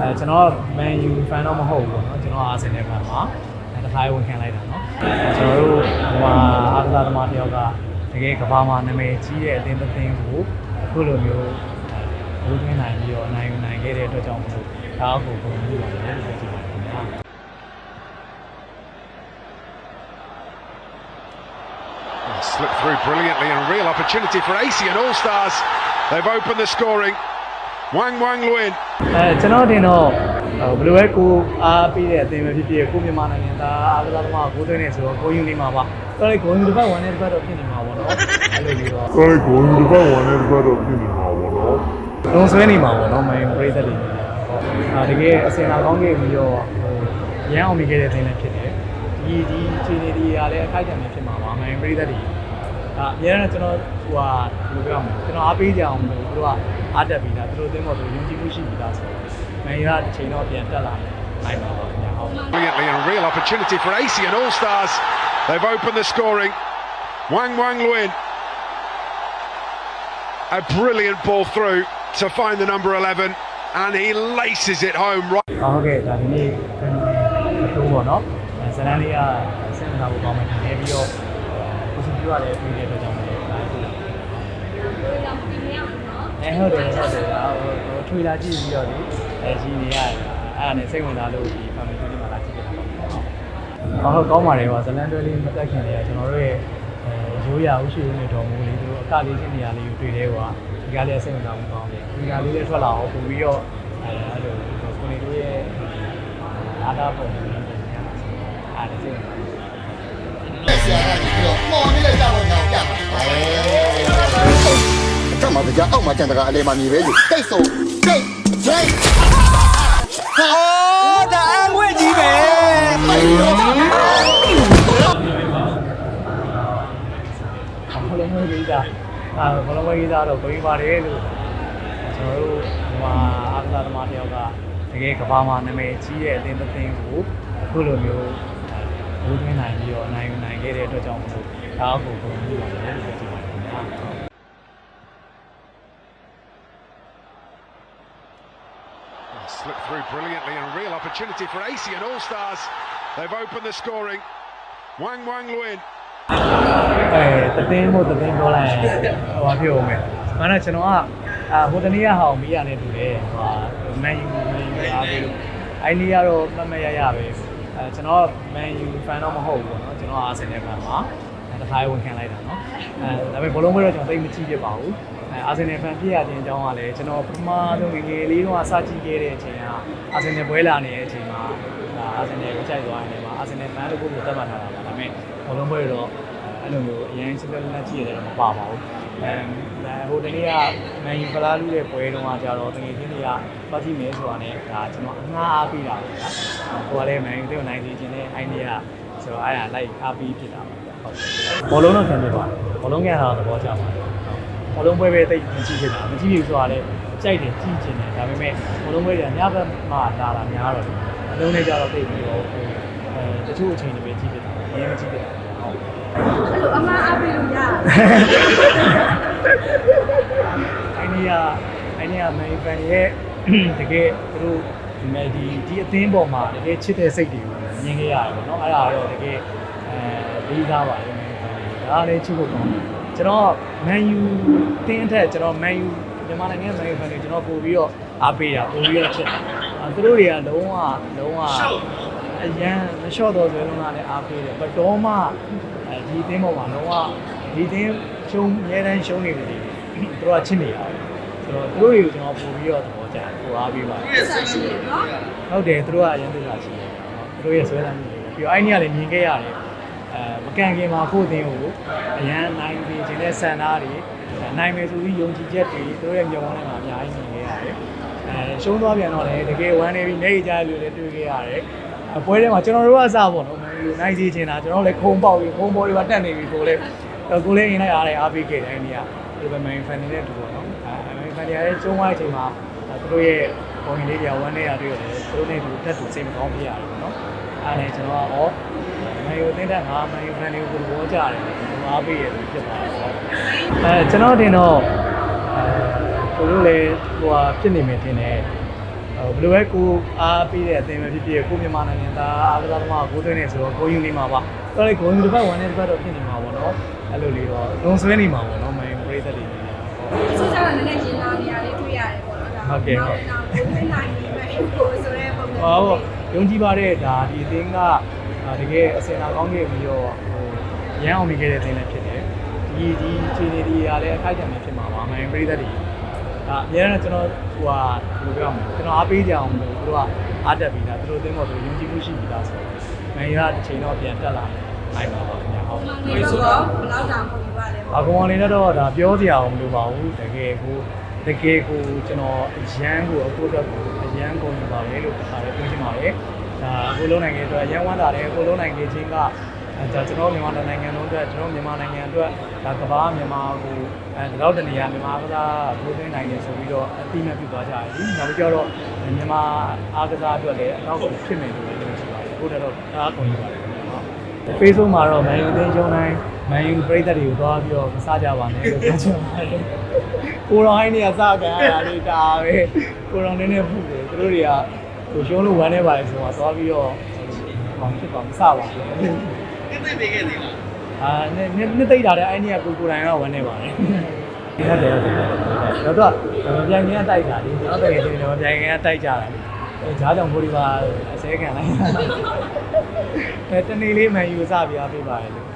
အဲကျွန်တော်က Man U fan တော့မဟုတ်ဘူးပေါ့နော်ကျွန်တော်အာဆင်နယ် fan ပါအဲတစ်ခါဝင်ခံလိုက်တာနော်ကျွန်တော်တို့ဟိုမှာအားကစားသမားတစ်ယောက်ကတကယ်ကမ္ဘာမှာနာမည်ကြီးတဲ့အသင်းတစ်သင်းကိုအခုလိုမျိုးဘိုးသွင်းနိုင်ပြီးတော့နိုင်ယူနိုင်ခဲ့တဲ့အတွက်ကြောင့်မလို့ဒါအကိုပုံပြီးပါတယ်လို့ပြောချင်ပါတယ်ခင်ဗျာ Slipped through brilliantly and a real opportunity for AC and All Stars. They've opened the scoring. Wang Wang Luin. အဲကျွန်တော်တင်တော့ဟိုဘယ်လိုပဲကိုအားပေးတဲ့အသင်းပဲဖြစ်ဖြစ်ကိုမြန်မာနိုင်ငံသားအားကစားသမားကိုသွင်းနေဆိုတော့ကိုယူနေမှာပါတော်လေကိုယူတစ်ပတ်ဝင်တဲ့တစ်ပတ်တော့ဖြစ်နေမှာပေါ့နော်အဲ့လိုမျိုးတော့ကိုယ်ကိုယ်ဒီဘက်ဝင်တဲ့ဘက်တော့ပြင်နေမှာပေါ့နော်လုံးဆွဲနေမှာပေါ့နော်မင်းပရိသတ်တွေဟုတ်အာတကယ်အစင်လာကောင်းခဲ့ပြီးတော့ဟိုရန်အောင်မိခဲ့တဲ့သင်းလည်းဖြစ်တယ်ဒီဒီခြေနေတွေကလည်းအခိုက်အတန့်ပဲဖြစ်မှာပါမင်းပရိသတ်တွေ အာအများနဲ့ကျွန်တော်ဟိုဟာဘယ်လိုပြောရမလဲကျွန်တော်အားပေးကြအောင်လို့သူတို့ကအားတက်ပြီးသားသူတို့အသင်းပေါ်သူယုံကြည်မှုရှိပြီးသားဆိုတော့မင်းရတစ်ချိန်တော့ပြန်တက်လာနိုင်မှာပါခင်ဗျာဟုတ် Brilliantly and a real opportunity for AC and All Stars. They've opened the scoring. Wang Wang Luin. A brilliant ball through to find the number 11 and he laces it home right. ဟုတ်ကဲ့ဒါဒီနေ့အတူပေါ့နော်ဇလန်လေးကဆင်လာဖို့ကောင်းမှထင်နေပြီးတော့ ကိုစီပြရတယ်ပြီးတဲ့အတွက်ကြောင့်လည်းဒါဟုတ်လားအဲဟုတ်တယ်ဟုတ်တယ်ဟိုထွေလာကြည့်ပြီးတော့ဒီအဲကြီးနေရတယ်အဲ့ဒါနဲ့စိတ်ဝင်စားလို့ဒီ family တွေမှာလာကြည့်ကြတာပေါ့ဟုတ်ကောင်းပါတယ်ကွာဇလန်တွဲလေးမတက်ခင်လေးကကျွန်တော်တို့ရဲ့အဲရိုးရာဥရှိဦးနေတော်မူလေးတို့အကလေးချင်းနေရာလေးကိုတွေ့တယ်ကွာဒီကလေးစိတ်ဝင်စားမှုကောင်းတယ်ဒီကလေးလေးထွက်လာအောင်ပို့ပြီးတော့အဲအဲ့လိုကိုနေတို့ရဲ့အားသာပုံလေးတွေညာအားဒါစိတ်ဝင်စားဆရာကနေပြီးတော့ မော်နေတဲ့ကြောက်တော့ညောင်ပြမှာအဲကမ္ဘာကြာအောက်မှာကျန်တကအလေမှာမြည်ပဲယူတိတ်ဆုံးတိတ်ဂျိတ်ဟာဒါအငွေ့ကြီးပဲပိုင်ရောဘလုံးမွေးကြီးသားအာဘလုံးမွေးကြီးသားတော့ကိုင်းပါတယ်လို့ကျွန်တော်တို့ဟိုမှာအားကစားသမားတယောက်ကတကယ်ကမ္ဘာမှာနာမည်ကြီးတဲ့အသင်းတစ်သင်းကိုအခုလိုမျိုးဘိုးသွင်းနိုင်ပြီးတော့နိုင်ယူနိုင်ခဲ့တဲ့အတွက်ကြောင့်မလို့ ဒါအကိုပုံပြီးပါတယ်လို့ပြောချင်ပါတယ်ခင်ဗျာ Slipped through brilliantly and a real opportunity for AC and All Stars. They've opened the scoring. Wang Wang Luin. အဲတသိန်းမို့တသိန်းပြောလိုက်ရင်ဟိုဘာဖြစ်အောင်မယ်။မှန်တော့ကျွန်တော်ကအာဟိုတနေ့ကဟောင်းမီးရနေတူတယ်။ဟိုမန်ယူမန်ယူအားပြီးအိုင်နီကတော့မမရရပဲ။အဲကျွန်တော်မန်ယူဖန်တော့မဟုတ်ဘူးပေါ့နော်။ကျွန်တော်အာဆင်နယ်ဖန်ပါ။အဲ တစ်ခါဝင်ခံလိုက်တာနော်။အဲဒါပေမဲ့ဘလုံးပွဲတော့ကျွန်တော်သိမကြည့်ဖြစ်ပါဘူး။အဲအာဆင်နယ်ဖန်ဖြစ်ရတဲ့အကြောင်းကလည်းကျွန်တော်ပထမဆုံးငယ်ငယ်လေးတုန်းကစကြည့်ခဲ့တဲ့အချိန်ကအာဆင်နယ်ပွဲလာနေတဲ့အချိန်မှာအာဆင်နယ်ကိုကြိုက်သွားရင်လည်းအာဆင်နယ်ဖန်လို့ကိုယ်ကိုသတ်မှတ်ထားတာပါ။ဒါပေမဲ့ဘလုံးပွဲတော့အဲ့လိုမျိုးအရင်စစ်လက်လက်ကြည့်ရတယ်တော့မပါပါဘူး။အဲဟိုတနေ့ကမန်ယူဖလားလူတဲ့ပွဲတုန်းကကြတော့တကယ်ချင်းတွေကပတ်ကြည့်မယ်ဆိုတာနဲ့ဒါကျွန်တော်အငှားအားပေးတာပါဗျာ။ဟိုကလည်းမန်ယူတွေကိုနိုင်စီခြင်းနဲ့အိုင်ဒီယာဆိုတော့အဲ့ဒါလိုက်အားပေးဖြစ်တာပါဗျာ။ဟုတ်။ ဘောလုံးတော့ခံပြပါတယ်။ဘောလုံးကန်တာတော့သဘောကျပါတယ်။ဘောလုံးပွဲပဲတိတ်မကြည့်ဖြစ်တာမကြည့်ဘူးဆိုတာလည်းကြိုက်တယ်ကြည့်ချင်တယ်ဒါပေမဲ့ဘောလုံးပွဲတွေကညဘက်မှလာတာများတော့အလုံးနဲ့ကြတော့တိတ်ပြီးတော့အဲတချို့အချိန်တွေပဲကြည့်ဖြစ်တာအရင်မကြည့်ဖြစ်တာဟုတ်အဲ့လိုအမားအားပေးလို့ရအိန္ဒိယအိန္ဒိယအမေရိကန်ရဲ့တကယ်သူတို့ဒီမဲ့ဒီဒီအသင်းပေါ်မှာတကယ်ချစ်တဲ့စိတ်တွေကိုမြင်ခဲ့ရတယ်ပေါ့နော်အဲ့ဒါတော့တကယ်အဲ လေးစားပါတယ်ဒါလည်းချစ်ဖို့ကောင်းတယ်ကျွန်တော်မန်ယူတင်းအထက်ကျွန်တော်မန်ယူမြန်မာနိုင်ငံမန်ယူဖန်တွေကျွန်တော်ပို့ပြီးတော့အားပေးတာပို့ပြီးတော့ချစ်တယ်အဲသူတို့တွေကလုံးဝလုံးဝအရန်မလျှော့တော့ဆိုလုံးဝလည်းအားပေးတယ်ဘတ်တော်မှအဲဒီအသင်းပေါ်မှာလုံးဝဒီအသင်းရှုံးအများတန်းရှုံးနေတယ်သူတို့ကချစ်နေရတယ်ဆိုတော့သူတို့တွေကိုကျွန်တော်ပို့ပြီးတော့သဘောကျတယ်ပို့အားပေးပါတယ်ဆက်ရှိတယ်နော်ဟုတ်တယ်သူတို့ကအရင်သိတာရှိတယ်သူတို့ရဲ့ဆွဲလမ်းမှုတွေပြီးတော့အဲ့ဒီကလည်းမြင်ခဲ့ရတယ် အဲမကန်ခင်မှာကိုယ့်အသင်းကိုအရန်နိုင်ပြီးခြင်းတဲ့ဆန္ဒတွေနိုင်မယ်ဆိုပြီးယုံကြည်ချက်တွေသူတို့ရဲ့မျှော်မှန်းထဲမှာအများကြီးမြင်ခဲ့ရတယ်အဲရှုံးသွားပြန်တော့လည်းတကယ်ဝမ်းနေပြီးနေကြရလို့လည်းတွေ့ခဲ့ရတယ်အပွဲထဲမှာကျွန်တော်တို့ကစပေါ့နော်နိုင်စီချင်တာကျွန်တော်လည်းခုံပေါက်ပြီးခုံပေါ်တွေပါတက်နေပြီကိုလည်းကိုလည်းရင်လိုက်အားလည်းအားပေးခဲ့တယ်အဲ့ဒီကဒီပဲမန်ဖန်နေတဲ့တူပေါ့နော်အဲမန်ဖန်ရဲ့ကျုံးသွားတဲ့အချိန်မှာသူတို့ရဲ့ပုံရင်လေးတွေဝမ်းနေတာတွေ့ရတယ်သူတို့နဲ့တူတက်တူစိတ်မကောင်းဖြစ်ရတယ်ပေါ့နော်အဲ့ဒါနဲ့ကျွန်တော်ကဩမ န်ယူသိတဲ့ငါမန်ယူဖန်တွေကိုဘောကြတယ်ကျွန်တော်အားပေးရတယ်ဖြစ်ပါတယ်ပေါ့အဲကျွန်တော်တင်တော့အဲသူတို့လည်းဟိုဟာဖြစ်နေမယ်တင်တယ်ဟိုဘယ်လိုပဲကိုအားပေးတဲ့အသင်းပဲဖြစ်ဖြစ်ကိုမြန်မာနိုင်ငံသားအားကစားသမားကိုသွင်းနေဆိုတော့ကိုယူနေမှာပါတော်လေကိုယူတစ်ပတ်ဝင်တဲ့တစ်ပတ်တော့ဖြစ်နေမှာပေါ့နော်အဲ့လိုလေးတော့လုံဆွဲနေမှာပေါ့နော်မင်းပရိသတ်တွေနေဟုတ်တချို့ကျတော့လည်းနည်းနည်းရင်နာနေရလေးတွေ့ရတယ်ပေါ့နော်ဒါနောက်နောက်ကိုယ်နိုင်နေပဲကိုဆိုရဲပုံစံဟောယုံကြည်ပါတဲ့ဒါဒီအသင်းက အာတကယ်အစင်လာကောင်းခဲ့ပြီးတော့ဟိုရန်အောင်မိခဲ့တဲ့အသင်းလည်းဖြစ်တယ်ဒီဒီခြေနေဒီကလည်းအခိုက်အတန့်ပဲဖြစ်မှာပါမင်းပရိသတ်တွေဒါအများနဲ့ကျွန်တော်ဟိုဟာဘယ်လိုပြောရမလဲကျွန်တော်အားပေးကြအောင်လို့သူတို့ကအားတက်ပြီးသားသူတို့အသင်းပေါ်သူတို့ယုံကြည်မှုရှိပြီးသားဆိုတော့မင်းရတစ်ချိန်တော့ပြန်တက်လာနိုင်ပါပါခင်ဗျာဟုတ်ဒီလိုတော့ဘယ်လောက်တောင်ပုံပြပါလဲအကောင်လေးတော့ဒါပြောစရာအောင်မလိုပါဘူးတကယ်ကိုတကယ်ကိုကျွန်တော်အရန်ကိုအခုတော့အရန်ကုန်နေပါပဲလို့ခါလေးပြောချင်ပါတယ် ဒါအခုလုံးနိုင်ငံအတွက်ရန်ဝမ်းတာတယ်အခုလုံးနိုင်ငံချင်းကဒါကျွန်တော်မြန်မာနိုင်ငံလုံးအတွက်ကျွန်တော်မြန်မာနိုင်ငံအတွက်ဒါကမ္ဘာမြန်မာကိုအဲဒီတော့တနေရာမြန်မာကစားဘိုးသိန်းနိုင်ငံဆိုပြီးတော့အတိအမှတ်ပြုသွားကြတယ်။နောက်ပြီးတော့မြန်မာအားကစားအတွက်လည်းအတော့ဖြစ်မယ်လို့ပြောချင်ပါတယ်။အခုတော့အားကုန်နေပါတယ်နော်။ Facebook မှာတော့ Man U အသင်းရုံးတိုင်း Man U ပြည်သက်တွေကိုသွားပြီးတော့မစားကြပါနဲ့လို့ပြောချင်ပါတယ်။ကိုရောဟိုင်းနေကစားကြရတာလေးဒါပဲ။ကိုရောနည်းနည်းဖုတ်တယ်သူတို့တွေက ကိုရှုံးလို့ဝမ်းနေပါလေဆိုတော့သွားပြီးတော့ဟောဖြစ်သွားမစားပါဘူး။နှစ်သိပေးခဲ့သေးလားအာနှစ်နှစ်နှစ်သိတာတဲ့အဲ့ဒီကကိုကိုတိုင်တော့ဝမ်းနေပါတယ်ဒီဟုတ်တယ်ဟုတ်တယ်တော့တော့ပြန်ကျင်ကတိုက်တာလေကျွန်တော်တကယ်ချင်းတော့ပြန်ကျင်ကတိုက်ကြတာလေအဲဈာကြောင့်ကိုဒီပါအစဲခံလိုက်အဲတနေ့လေးမှန်ယူစပြအားပေးပါလေလို့